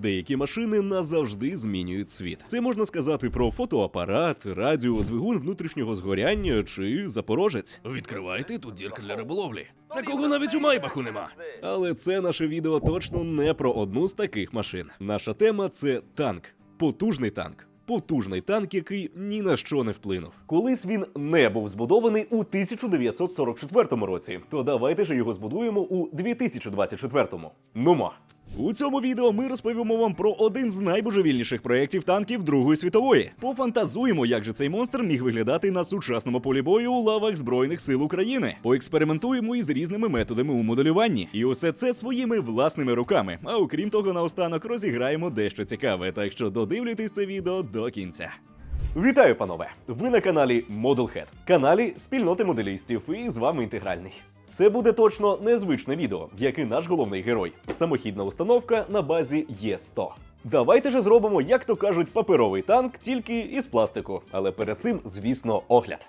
Деякі машини назавжди змінюють світ. Це можна сказати про фотоапарат, радіо, двигун внутрішнього згоряння чи запорожець. Відкривайте тут дірка для риболовлі. Такого навіть у майбаху нема. Але це наше відео точно не про одну з таких машин. Наша тема це танк, потужний танк. Потужний танк, який ні на що не вплинув. Колись він не був збудований у 1944 році. То давайте ж його збудуємо у 2024-му. Нума. У цьому відео ми розповімо вам про один з найбожевільніших проєктів танків Другої світової. Пофантазуємо, як же цей монстр міг виглядати на сучасному полі бою у лавах Збройних сил України. Поекспериментуємо із різними методами у моделюванні. І усе це своїми власними руками. А окрім того, наостанок розіграємо дещо цікаве. Так що додивлюйтесь це відео до кінця. Вітаю, панове! Ви на каналі Modelhead, каналі спільноти моделістів, і з вами інтегральний. Це буде точно незвичне відео, як і наш головний герой самохідна установка на базі Є100. Давайте же зробимо, як то кажуть, паперовий танк, тільки із пластику. Але перед цим, звісно, огляд.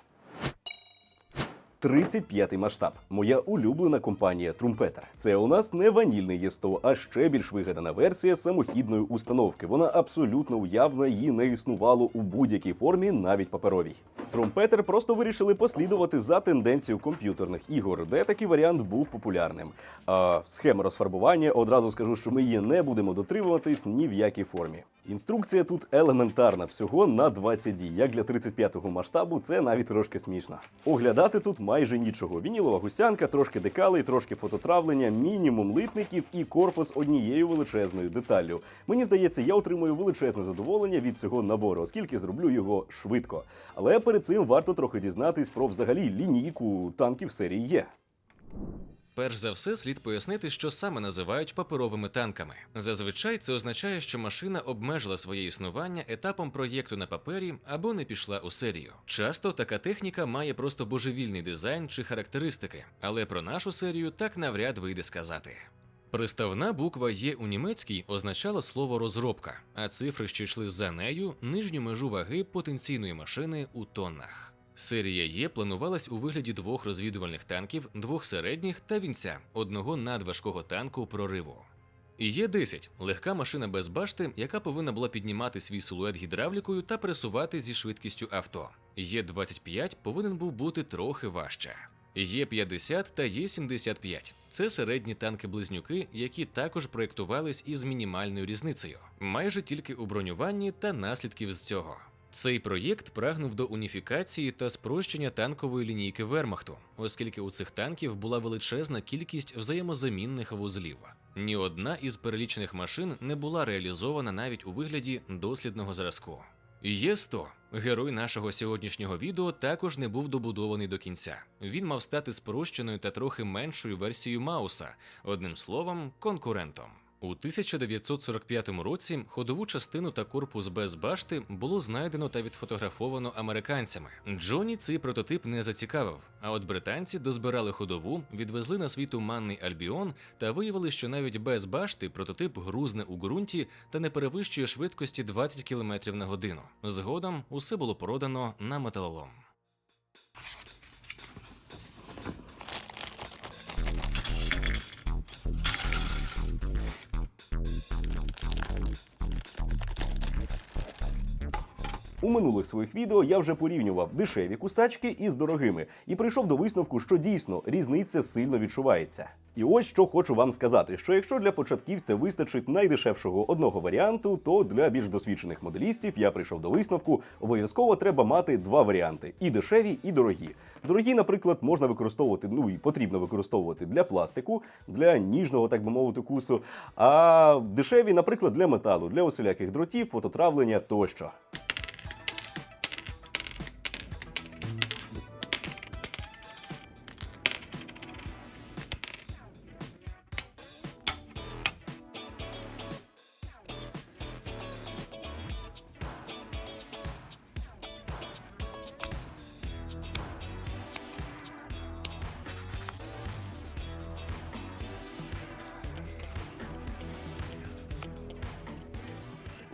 35 масштаб. Моя улюблена компанія Трумпетер. Це у нас не ванільний Є100, а ще більш вигадана версія самохідної установки. Вона абсолютно уявна, її не існувало у будь-якій формі, навіть паперовій. Трумпетер просто вирішили послідувати за тенденцією комп'ютерних ігор, де такий варіант був популярним. А схема розфарбування одразу скажу, що ми її не будемо дотримуватись ні в якій формі. Інструкція тут елементарна, всього на 20 дій. Як для 35-го масштабу, це навіть трошки смішно. Оглядати тут майже нічого. Вінілова гусянка, трошки декалей, трошки фототравлення, мінімум литників і корпус однією величезною деталлю. Мені здається, я отримую величезне задоволення від цього набору, оскільки зроблю його швидко. Але перед цим варто трохи дізнатись про взагалі лінійку танків серії Є. Перш за все, слід пояснити, що саме називають паперовими танками. Зазвичай це означає, що машина обмежила своє існування етапом проєкту на папері або не пішла у серію. Часто така техніка має просто божевільний дизайн чи характеристики, але про нашу серію так навряд вийде сказати. Приставна буква Є у німецькій означала слово розробка, а цифри, що йшли за нею, нижню межу ваги потенційної машини у тоннах. Серія Є планувалась у вигляді двох розвідувальних танків, двох середніх та вінця, одного надважкого танку прориву. Є 10 легка машина без башти, яка повинна була піднімати свій силует гідравлікою та пересувати зі швидкістю авто. Є 25 повинен був бути трохи важче. Є 50 та є 75 Це середні танки-близнюки, які також проєктувались із мінімальною різницею, майже тільки у бронюванні та наслідків з цього. Цей проєкт прагнув до уніфікації та спрощення танкової лінійки Вермахту, оскільки у цих танків була величезна кількість взаємозамінних вузлів. Ні одна із перелічених машин не була реалізована навіть у вигляді дослідного зразку. Є-100, герой нашого сьогоднішнього відео, також не був добудований до кінця. Він мав стати спрощеною та трохи меншою версією Мауса, одним словом, конкурентом. У 1945 році ходову частину та корпус без башти було знайдено та відфотографовано американцями. Джоні цей прототип не зацікавив. А от британці дозбирали ходову, відвезли на свій туманний Альбіон та виявили, що навіть без башти прототип грузне у ґрунті та не перевищує швидкості 20 км на годину. Згодом усе було продано на металолом. У минулих своїх відео я вже порівнював дешеві кусачки із дорогими і прийшов до висновку, що дійсно різниця сильно відчувається. І ось що хочу вам сказати: що якщо для початківця вистачить найдешевшого одного варіанту, то для більш досвідчених моделістів я прийшов до висновку, обов'язково треба мати два варіанти: і дешеві, і дорогі. Дорогі, наприклад, можна використовувати, ну і потрібно використовувати для пластику, для ніжного, так би мовити, кусу. А дешеві, наприклад, для металу, для усіляких дротів, фототравлення тощо.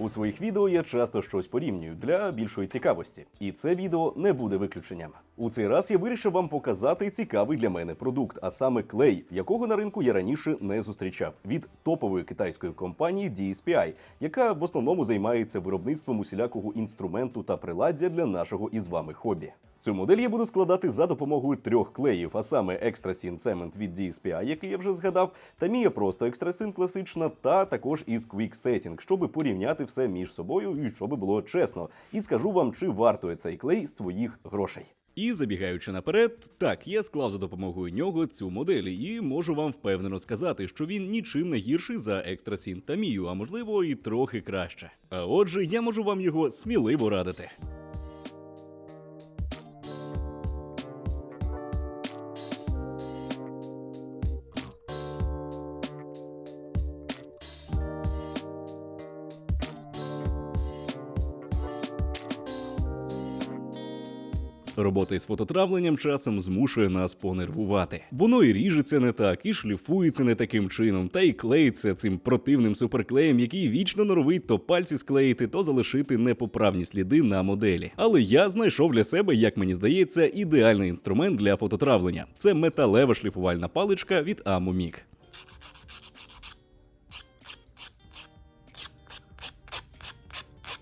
У своїх відео я часто щось порівнюю для більшої цікавості, і це відео не буде виключенням. У цей раз я вирішив вам показати цікавий для мене продукт, а саме клей, якого на ринку я раніше не зустрічав від топової китайської компанії DSPI, яка в основному займається виробництвом усілякого інструменту та приладдя для нашого із вами хобі. Цю модель я буду складати за допомогою трьох клеїв, а саме Extrasin Cement від DSPI, який я вже згадав, та Mia просто Extrasin класична, та також із Quick Setting, щоб порівняти все між собою і щоб було чесно. І скажу вам, чи вартує цей клей своїх грошей. І забігаючи наперед, так я склав за допомогою нього цю модель, і можу вам впевнено сказати, що він нічим не гірший за Extrasin та Mio, а можливо і трохи краще. А отже, я можу вам його сміливо радити. Робота із фототравленням часом змушує нас понервувати. Воно і ріжеться не так, і шліфується не таким чином, та й клеїться цим противним суперклеєм, який вічно норовить то пальці склеїти, то залишити непоправні сліди на моделі. Але я знайшов для себе, як мені здається, ідеальний інструмент для фототравлення. Це металева шліфувальна паличка від Amomig.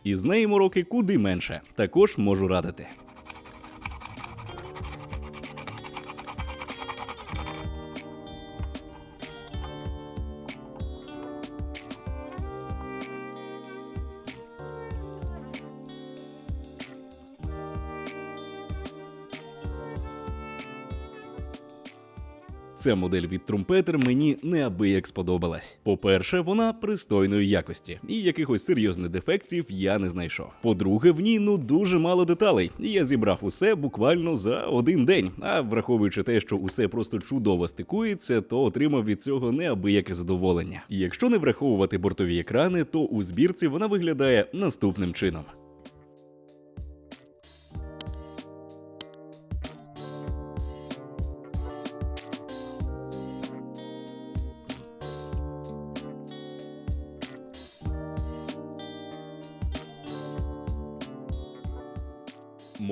І з неї мороки куди менше. Також можу радити. Ця модель від Трумпетер мені неабияк сподобалась. По-перше, вона пристойної якості, і якихось серйозних дефектів я не знайшов. По-друге, в ній ну дуже мало деталей, і я зібрав усе буквально за один день. А враховуючи те, що усе просто чудово стикується, то отримав від цього неабияке задоволення. Якщо не враховувати бортові екрани, то у збірці вона виглядає наступним чином.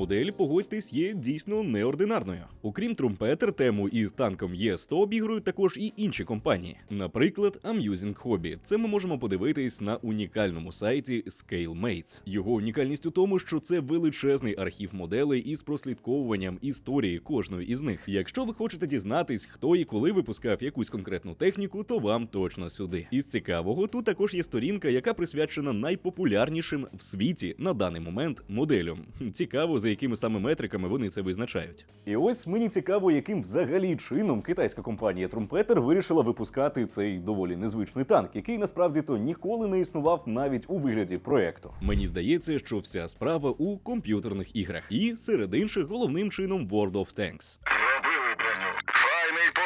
Модель, погодьтесь, є дійсно неординарною. Окрім трумпетер, тему із танком Є100 обігрують також і інші компанії. Наприклад, Amusing Hobby. Це ми можемо подивитись на унікальному сайті ScaleMates. Його унікальність у тому, що це величезний архів моделей із прослідковуванням історії кожної із них. Якщо ви хочете дізнатись, хто і коли випускав якусь конкретну техніку, то вам точно сюди. Із цікавого тут також є сторінка, яка присвячена найпопулярнішим в світі на даний момент моделям. Цікаво, за якими саме метриками вони це визначають. І ось мені цікаво, яким взагалі чином китайська компанія Трумпетер вирішила випускати цей доволі незвичний танк, який насправді то ніколи не існував навіть у вигляді проекту. Мені здається, що вся справа у комп'ютерних іграх, і серед інших головним чином World of Tanks.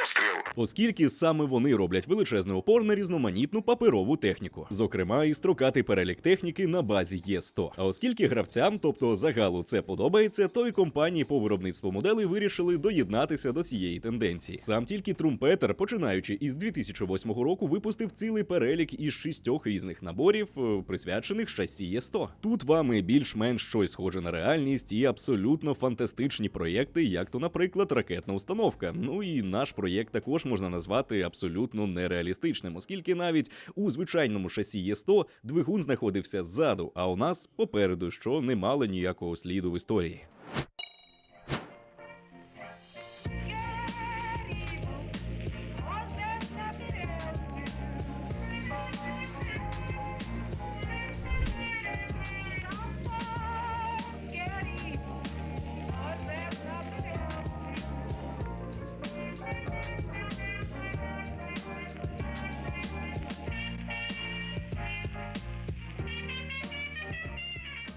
Постріл. Оскільки саме вони роблять величезний опор на різноманітну паперову техніку, зокрема і строкатий перелік техніки на базі Є100. А оскільки гравцям, тобто загалу, це подобається, то й компанії по виробництву моделей вирішили доєднатися до цієї тенденції. Сам тільки Трумпетер, починаючи із 2008 року, випустив цілий перелік із шістьох різних наборів, е, присвячених шасі Є100. Тут вам і більш-менш щось схоже на реальність і абсолютно фантастичні проєкти, як то, наприклад, ракетна установка. Ну і наш проєкт також можна назвати абсолютно нереалістичним, оскільки навіть у звичайному шасі Є100 двигун знаходився ззаду, а у нас попереду, що не мало ніякого сліду в історії.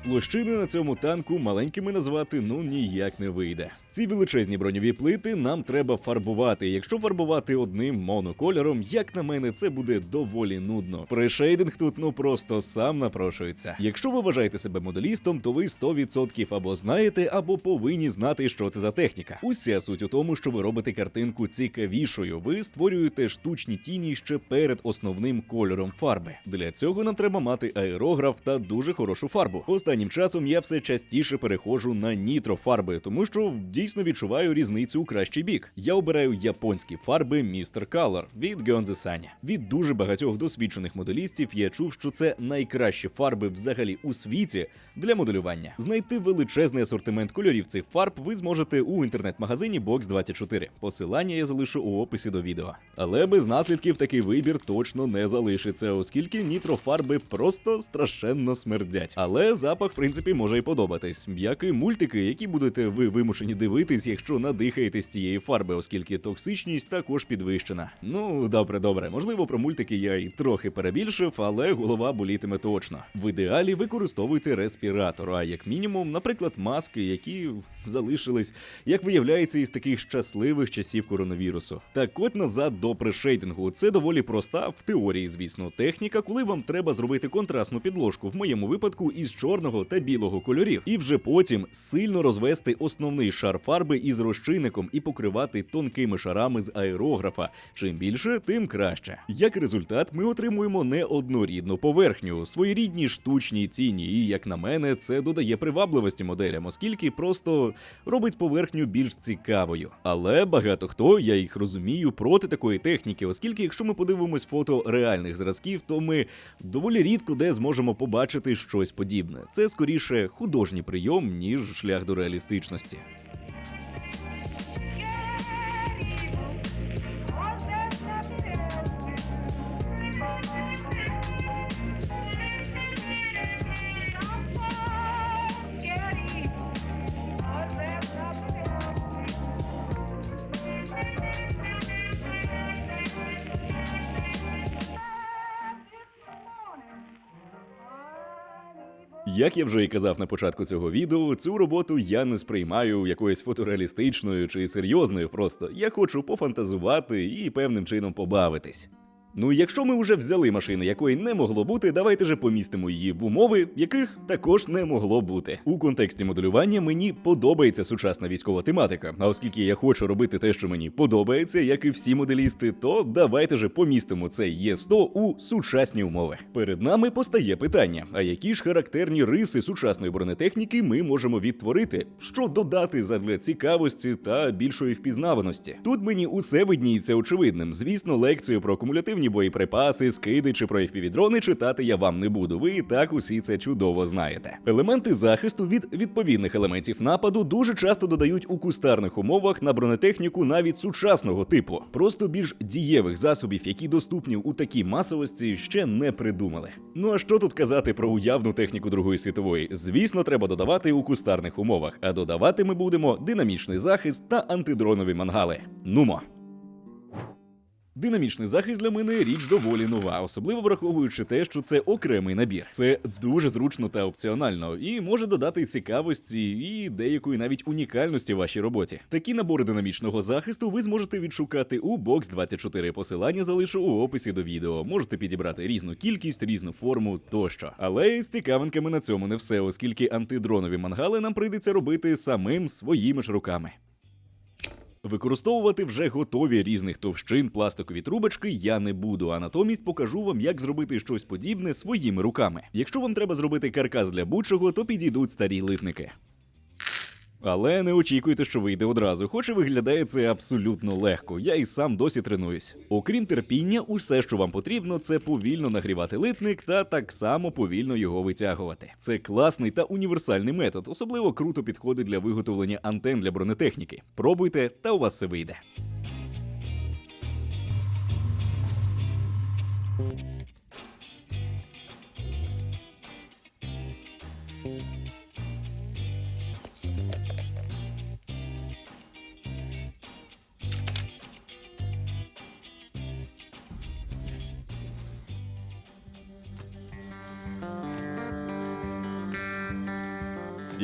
Площини на цьому танку маленькими назвати ну ніяк не вийде. Ці величезні броньові плити нам треба фарбувати. Якщо фарбувати одним монокольором, як на мене, це буде доволі нудно. Прешейдинг тут ну просто сам напрошується. Якщо ви вважаєте себе моделістом, то ви 100% або знаєте, або повинні знати, що це за техніка. Уся суть у тому, що ви робите картинку цікавішою. Ви створюєте штучні тіні ще перед основним кольором фарби. Для цього нам треба мати аерограф та дуже хорошу фарбу. Останнім часом я все частіше переходжу на нітрофарби, тому що дійсно відчуваю різницю у кращий бік. Я обираю японські фарби Mr. Color від Gyeonze Sanya. Від дуже багатьох досвідчених моделістів я чув, що це найкращі фарби взагалі у світі для моделювання. Знайти величезний асортимент кольорів цих фарб ви зможете у інтернет-магазині Box24. Посилання я залишу у описі до відео. Але без наслідків такий вибір точно не залишиться, оскільки нітрофарби просто страшенно смердять. Але запах, в принципі, може й подобатись. Як і мультики, які будете ви вимушені дивитись, якщо надихаєтесь цієї фарби, оскільки токсичність також підвищена. Ну, добре, добре. Можливо, про мультики я й трохи перебільшив, але голова болітиме точно. В ідеалі використовуйте респіратор, а як мінімум, наприклад, маски, які залишились, як виявляється, із таких щасливих часів коронавірусу. Так от назад до прешейдингу. Це доволі проста, в теорії, звісно, техніка, коли вам треба зробити контрастну підложку, в моєму випадку із чорного та білого кольорів, і вже потім сильно розвести основний шар фарби із розчинником і покривати тонкими шарами з аерографа. Чим більше, тим краще. Як результат, ми отримуємо неоднорідну поверхню, своєрідні штучні тіні, і як на мене, це додає привабливості моделям, оскільки просто робить поверхню більш цікавою. Але багато хто, я їх розумію, проти такої техніки, оскільки, якщо ми подивимось фото реальних зразків, то ми доволі рідко де зможемо побачити щось подібне. Це скоріше художній прийом, ніж шлях до реалістичності. Як я вже і казав на початку цього відео, цю роботу я не сприймаю якоюсь фотореалістичною чи серйозною. Просто я хочу пофантазувати і певним чином побавитись. Ну, якщо ми вже взяли машину, якої не могло бути, давайте же помістимо її в умови, яких також не могло бути. У контексті моделювання мені подобається сучасна військова тематика. А оскільки я хочу робити те, що мені подобається, як і всі моделісти, то давайте же помістимо цей Є100 у сучасні умови. Перед нами постає питання: а які ж характерні риси сучасної бронетехніки ми можемо відтворити? Що додати задля цікавості та більшої впізнаваності? Тут мені усе видніється очевидним. Звісно, лекцію про кумулятивні боєприпаси, скиди чи про FPV-дрони читати я вам не буду. Ви і так усі це чудово знаєте. Елементи захисту від відповідних елементів нападу дуже часто додають у кустарних умовах на бронетехніку навіть сучасного типу. Просто більш дієвих засобів, які доступні у такій масовості, ще не придумали. Ну а що тут казати про уявну техніку Другої світової? Звісно, треба додавати у кустарних умовах, а додавати ми будемо динамічний захист та антидронові мангали. Нумо. Динамічний захист для мене річ доволі нова, особливо враховуючи те, що це окремий набір. Це дуже зручно та опціонально, і може додати цікавості і деякої навіть унікальності вашій роботі. Такі набори динамічного захисту ви зможете відшукати у Box 24. Посилання залишу у описі до відео. Можете підібрати різну кількість, різну форму тощо. Але з цікавинками на цьому не все, оскільки антидронові мангали нам прийдеться робити самим своїми ж руками. Використовувати вже готові різних товщин пластикові трубочки я не буду, а натомість покажу вам, як зробити щось подібне своїми руками. Якщо вам треба зробити каркас для будь-чого, то підійдуть старі литники. Але не очікуйте, що вийде одразу, хоч і виглядає це абсолютно легко. Я і сам досі тренуюсь. Окрім терпіння, усе, що вам потрібно, це повільно нагрівати литник та так само повільно його витягувати. Це класний та універсальний метод, особливо круто підходить для виготовлення антен для бронетехніки. Пробуйте, та у вас все вийде.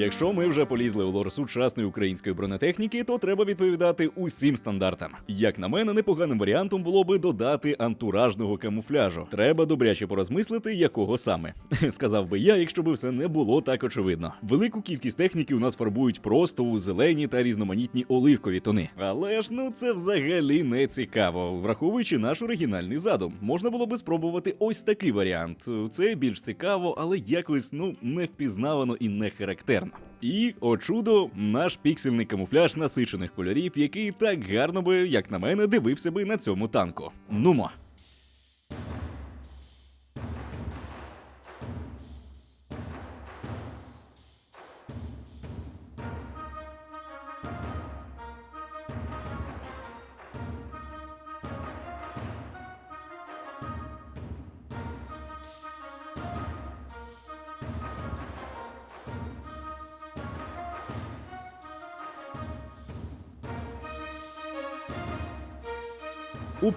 Якщо ми вже полізли у лор сучасної української бронетехніки, то треба відповідати усім стандартам. Як на мене, непоганим варіантом було би додати антуражного камуфляжу. Треба добряче порозмислити, якого саме. Сказав би я, якщо би все не було так очевидно. Велику кількість техніки у нас фарбують просто у зелені та різноманітні оливкові тони. Але ж ну це взагалі не цікаво. Враховуючи наш оригінальний задум, можна було би спробувати ось такий варіант. Це більш цікаво, але якось ну не впізнавано і не характерно. І, о чудо, наш піксельний камуфляж насичених кольорів, який так гарно би, як на мене, дивився би на цьому танку. Нумо.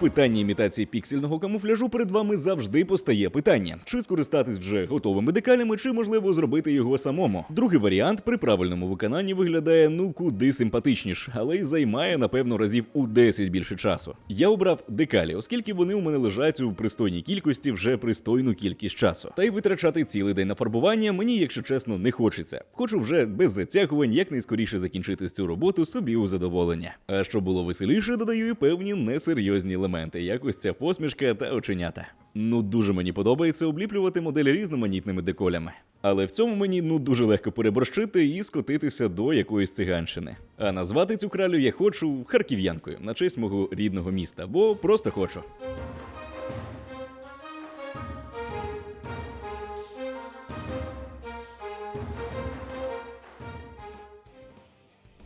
Питанні імітації піксельного камуфляжу перед вами завжди постає питання: чи скористатись вже готовими декалями, чи можливо зробити його самому. Другий варіант при правильному виконанні виглядає ну куди симпатичніше, але й займає напевно разів у 10 більше часу. Я обрав декалі, оскільки вони у мене лежать у пристойній кількості вже пристойну кількість часу. Та й витрачати цілий день на фарбування мені, якщо чесно, не хочеться. Хочу вже без затягувань якнайскоріше закінчити цю роботу собі у задоволення. А щоб було веселіше, додаю і певні несерйозні елементи, як ось ця посмішка та оченята. Ну дуже мені подобається обліплювати моделі різноманітними деколями. Але в цьому мені ну дуже легко переборщити і скотитися до якоїсь циганщини. А назвати цю кралю я хочу харків'янкою на честь мого рідного міста, бо просто хочу.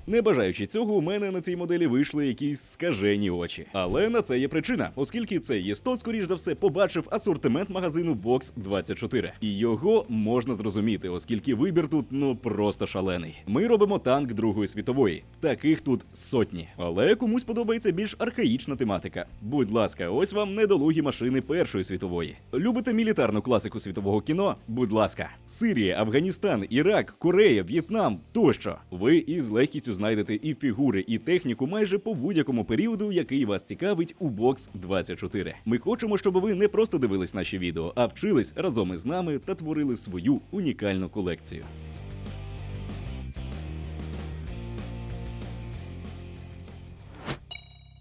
Не бажаючи цього, у мене на цій моделі вийшли якісь скажені очі. Але на це є причина, оскільки цей єстот, скоріш за все, побачив асортимент магазину Box 24. І його можна зрозуміти, оскільки вибір тут ну просто шалений. Ми робимо танк Другої світової. Таких тут сотні. Але комусь подобається більш архаїчна тематика. Будь ласка, ось вам недолугі машини Першої світової. Любите мілітарну класику світового кіно? Будь ласка, Сирія, Афганістан, Ірак, Корея, В'єтнам тощо. Ви із легкістю знайдете і фігури, і техніку майже по будь-якому періоду, який вас цікавить у Box 24. Ми хочемо, щоб ви не просто дивились наші відео, а вчились разом із нами та творили свою унікальну колекцію.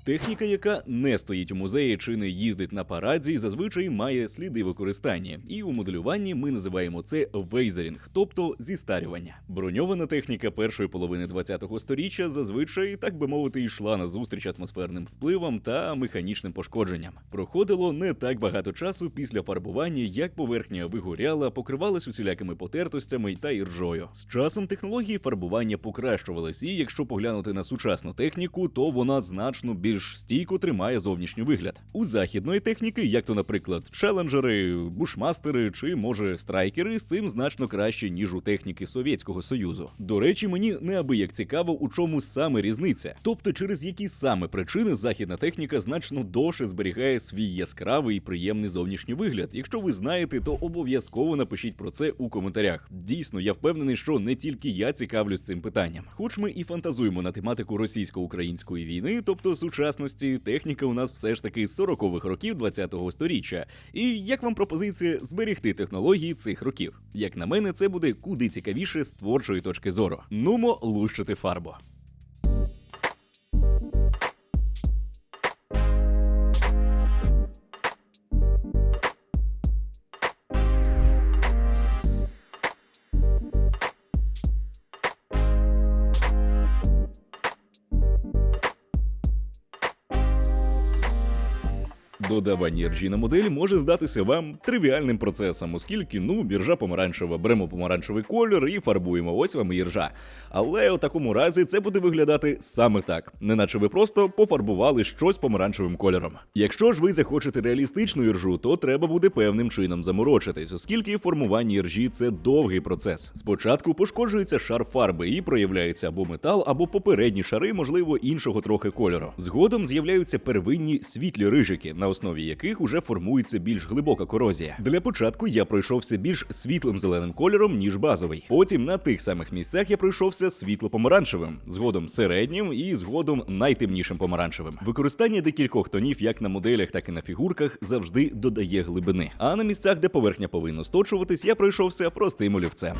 Техніка, яка не стоїть у музеї чи не їздить на параді, зазвичай має сліди використання, і у моделюванні ми називаємо це вейзерінг, тобто зістарювання. Броньована техніка першої половини ХХ століття зазвичай, так би мовити, йшла на зустріч атмосферним впливам та механічним пошкодженням. Проходило не так багато часу після фарбування, як поверхня вигоряла, покривалась усілякими потертостями та іржою. З часом технології фарбування покращувались, і якщо поглянути на сучасну техніку, то вона значно більш стійко тримає зовнішній вигляд. У західної техніки, як то, наприклад, челенджери, бушмастери чи може страйкери, з цим значно краще ніж у техніки Совєтського Союзу. До речі, мені неабияк цікаво, у чому саме різниця, тобто через які саме причини західна техніка значно довше зберігає свій яскравий і приємний зовнішній вигляд. Якщо ви знаєте, то обов'язково напишіть про це у коментарях. Дійсно, я впевнений, що не тільки я цікавлюсь цим питанням. Хоч ми і фантазуємо на тематику російсько-української війни, тобто сучасності, техніка у нас все ж таки з 40-х років 20-го сторіччя. І як вам пропозиція зберегти технології цих років? Як на мене, це буде куди цікавіше з творчої точки зору. Нумо лущити фарбу. Додавання іржі на модель може здатися вам тривіальним процесом, оскільки ну біржа помаранчева, беремо помаранчевий кольор і фарбуємо. Ось вам іржа. Але у такому разі це буде виглядати саме так, неначе ви просто пофарбували щось помаранчевим кольором. Якщо ж ви захочете реалістичну іржу, то треба буде певним чином заморочитись, оскільки формування іржі це довгий процес. Спочатку пошкоджується шар фарби і проявляється або метал, або попередні шари, можливо, іншого трохи кольору. Згодом з'являються первинні світлі рижики, на основі основі яких уже формується більш глибока корозія. Для початку я пройшовся більш світлим зеленим кольором, ніж базовий. Потім на тих самих місцях я пройшовся світло-помаранчевим, згодом середнім і згодом найтемнішим помаранчевим. Використання декількох тонів як на моделях, так і на фігурках завжди додає глибини. А на місцях, де поверхня повинна сточуватись, я пройшовся простим олівцем.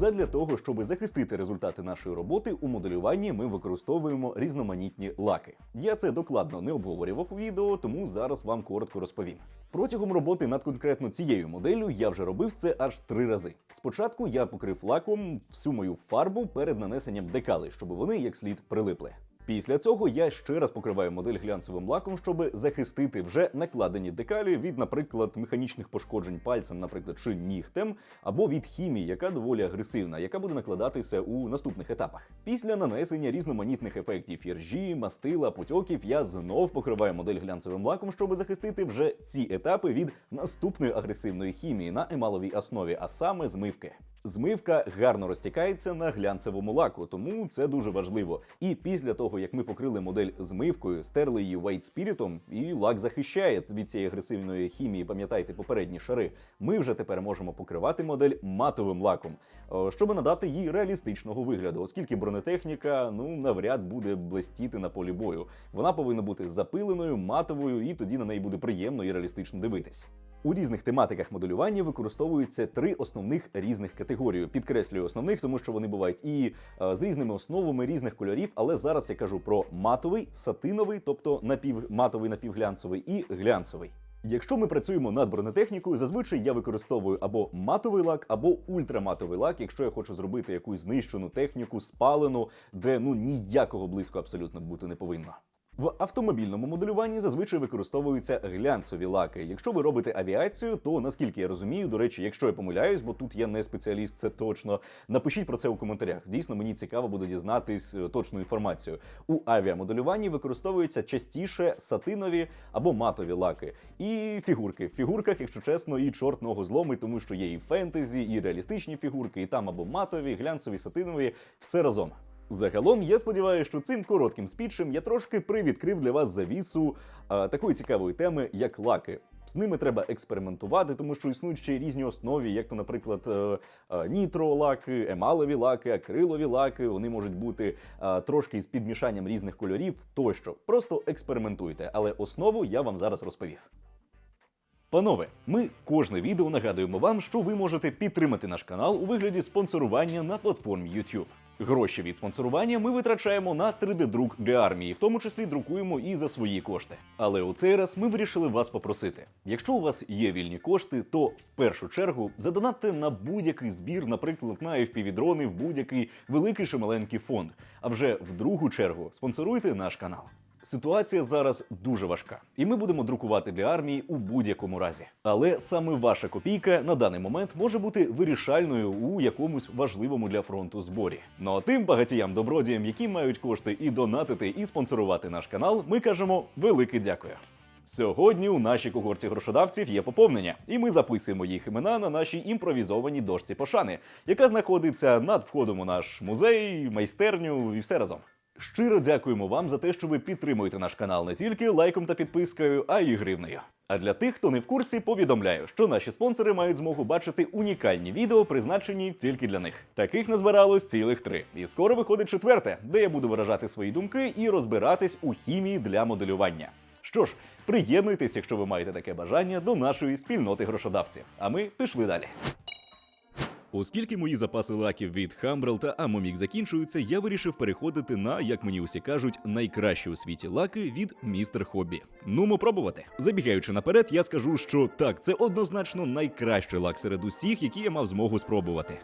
Задля того, щоб захистити результати нашої роботи, у моделюванні ми використовуємо різноманітні лаки. Я це докладно не обговорював у відео, тому зараз вам коротко розповім. Протягом роботи над конкретно цією моделлю я вже робив це аж три рази. Спочатку я покрив лаком всю мою фарбу перед нанесенням декали, щоб вони як слід прилипли. Після цього я ще раз покриваю модель глянцевим лаком, щоб захистити вже накладені декалі від, наприклад, механічних пошкоджень пальцем, наприклад, чи нігтем, або від хімії, яка доволі агресивна, яка буде накладатися у наступних етапах. Після нанесення різноманітних ефектів іржі, мастила, потьоків, я знов покриваю модель глянцевим лаком, щоб захистити вже ці етапи від наступної агресивної хімії на емаловій основі, а саме змивки. Змивка гарно розтікається на глянцевому лаку, тому це дуже важливо. І після того, як ми покрили модель змивкою, стерли її White спірітом, і лак захищає від цієї агресивної хімії, пам'ятайте попередні шари. Ми вже тепер можемо покривати модель матовим лаком, щоб надати їй реалістичного вигляду, оскільки бронетехніка ну навряд буде блистіти на полі бою. Вона повинна бути запиленою, матовою, і тоді на неї буде приємно і реалістично дивитись. У різних тематиках моделювання використовуються три основних різних категорії. Підкреслюю основних, тому що вони бувають і е, з різними основами різних кольорів. Але зараз я кажу про матовий, сатиновий, тобто напівматовий, напівглянцевий і глянцевий. Якщо ми працюємо над бронетехнікою, зазвичай я використовую або матовий лак, або ультраматовий лак, якщо я хочу зробити якусь знищену техніку, спалену, де ну ніякого близько абсолютно бути не повинно. В автомобільному моделюванні зазвичай використовуються глянцеві лаки. Якщо ви робите авіацію, то наскільки я розумію, до речі, якщо я помиляюсь, бо тут я не спеціаліст, це точно. Напишіть про це у коментарях. Дійсно, мені цікаво буде дізнатись е, точну інформацію. У авіамоделюванні використовуються частіше сатинові або матові лаки. І фігурки. В фігурках, якщо чесно, і чорт ногу зломить, тому що є і фентезі, і реалістичні фігурки, і там або матові, глянцеві, сатинові, все разом. Загалом, я сподіваюся, що цим коротким спічем я трошки привідкрив для вас завісу а, такої цікавої теми, як лаки. З ними треба експериментувати, тому що існують ще різні основі, як то, наприклад, е, е, нітролаки, емалові лаки, акрилові лаки. Вони можуть бути е, трошки з підмішанням різних кольорів тощо. Просто експериментуйте, але основу я вам зараз розповів. Панове, ми кожне відео нагадуємо вам, що ви можете підтримати наш канал у вигляді спонсорування на платформі YouTube. Гроші від спонсорування ми витрачаємо на 3D-друк для армії, в тому числі друкуємо і за свої кошти. Але у цей раз ми вирішили вас попросити: якщо у вас є вільні кошти, то в першу чергу задонатьте на будь-який збір, наприклад, на FPV-дрони в будь-який великий чи маленький фонд. А вже в другу чергу спонсоруйте наш канал. Ситуація зараз дуже важка, і ми будемо друкувати для армії у будь-якому разі. Але саме ваша копійка на даний момент може бути вирішальною у якомусь важливому для фронту зборі. Ну а тим багатіям добродіям, які мають кошти і донатити, і спонсорувати наш канал, ми кажемо велике дякую. Сьогодні у нашій когорті грошодавців є поповнення, і ми записуємо їх імена на нашій імпровізованій дошці пошани, яка знаходиться над входом у наш музей, майстерню і все разом. Щиро дякуємо вам за те, що ви підтримуєте наш канал не тільки лайком та підпискою, а й гривнею. А для тих, хто не в курсі, повідомляю, що наші спонсори мають змогу бачити унікальні відео, призначені тільки для них. Таких назбиралось цілих три. І скоро виходить четверте, де я буду виражати свої думки і розбиратись у хімії для моделювання. Що ж, приєднуйтесь, якщо ви маєте таке бажання, до нашої спільноти грошодавців. А ми пішли далі. Оскільки мої запаси лаків від Хамбрел та Амомік закінчуються, я вирішив переходити на, як мені усі кажуть, найкращі у світі лаки від містер Хобі. Нумо пробувати. Забігаючи наперед, я скажу, що так, це однозначно найкращий лак серед усіх, які я мав змогу спробувати.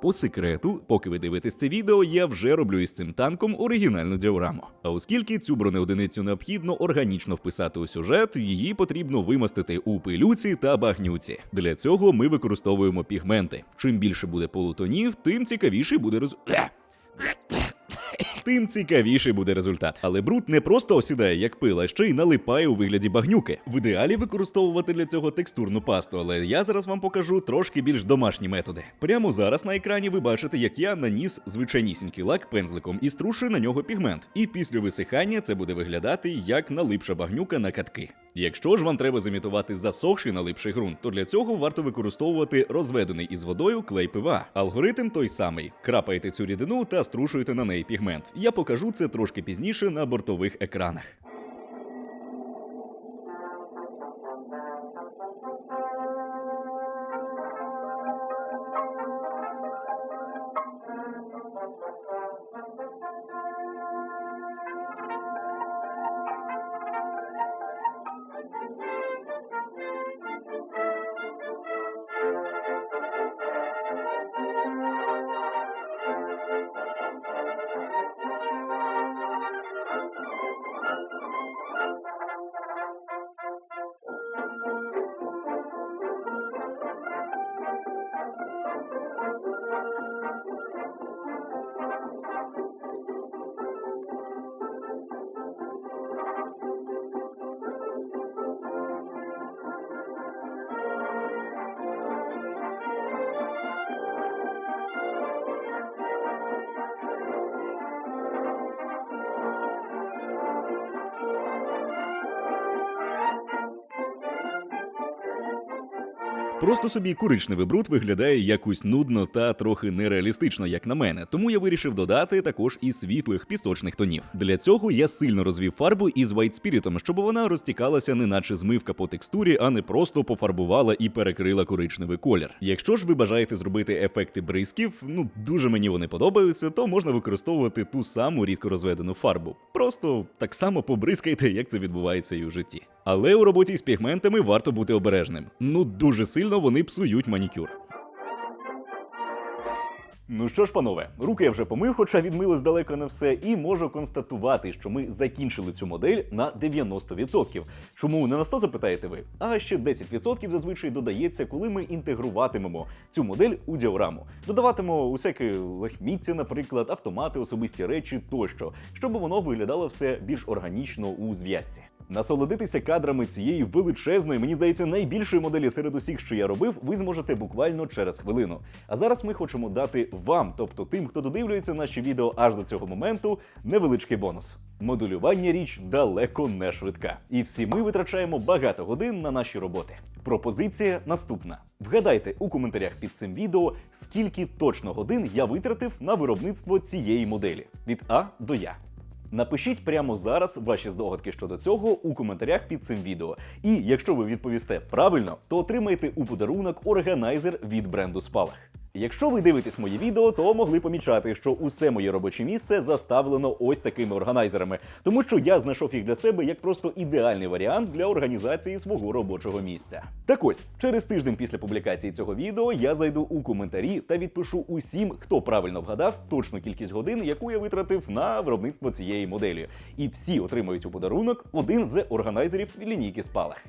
По секрету, поки ви дивитесь це відео, я вже роблю із цим танком оригінальну діораму. А оскільки цю бронеодиницю необхідно органічно вписати у сюжет, її потрібно вимастити у пилюці та багнюці. Для цього ми використовуємо пігменти. Чим більше буде полутонів, тим цікавіший буде результат. Тим цікавіший буде результат. Але бруд не просто осідає як пила, ще й налипає у вигляді багнюки. В ідеалі використовувати для цього текстурну пасту, але я зараз вам покажу трошки більш домашні методи. Прямо зараз на екрані ви бачите, як я наніс звичайнісінький лак пензликом і струшую на нього пігмент. І після висихання це буде виглядати як налипша багнюка на катки. Якщо ж вам треба замітувати засохший налипший ґрунт, то для цього варто використовувати розведений із водою клей ПВА. Алгоритм той самий: крапаєте цю рідину та струшуєте на неї пігмент. Я покажу це трошки пізніше на бортових екранах. Просто собі коричневий бруд виглядає якось нудно та трохи нереалістично, як на мене. Тому я вирішив додати також і світлих пісочних тонів. Для цього я сильно розвів фарбу із Spirit, щоб вона розтікалася, неначе змивка по текстурі, а не просто пофарбувала і перекрила коричневий колір. Якщо ж ви бажаєте зробити ефекти бризків, ну дуже мені вони подобаються, то можна використовувати ту саму рідко розведену фарбу. Просто так само побризкайте, як це відбувається і у житті. Але у роботі з пігментами варто бути обережним. Ну дуже сильно вони псують манікюр. Ну що ж, панове, руки я вже помив, хоча відмили далеко не все, і можу констатувати, що ми закінчили цю модель на 90%. Чому не на 100 запитаєте ви? А ще 10% зазвичай додається, коли ми інтегруватимемо цю модель у діораму. Додаватимемо усяке лахміття, наприклад, автомати, особисті речі тощо, щоб воно виглядало все більш органічно у зв'язці. Насолодитися кадрами цієї величезної, мені здається, найбільшої моделі серед усіх, що я робив, ви зможете буквально через хвилину. А зараз ми хочемо дати вам, тобто тим, хто додивлюється наші відео аж до цього моменту, невеличкий бонус. Модулювання річ далеко не швидка, і всі ми витрачаємо багато годин на наші роботи. Пропозиція наступна: вгадайте у коментарях під цим відео, скільки точно годин я витратив на виробництво цієї моделі від А до Я. Напишіть прямо зараз ваші здогадки щодо цього у коментарях під цим відео. І якщо ви відповісте правильно, то отримаєте у подарунок органайзер від бренду Спалах. Якщо ви дивитесь мої відео, то могли помічати, що усе моє робоче місце заставлено ось такими органайзерами, тому що я знайшов їх для себе як просто ідеальний варіант для організації свого робочого місця. Так ось, через тиждень після публікації цього відео я зайду у коментарі та відпишу усім, хто правильно вгадав точну кількість годин, яку я витратив на виробництво цієї моделі. І всі отримають у подарунок один з органайзерів лінійки Спалах.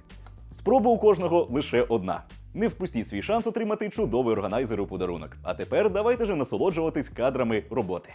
Спроба у кожного лише одна. Не впустіть свій шанс отримати чудовий органайзер у подарунок. А тепер давайте же насолоджуватись кадрами роботи.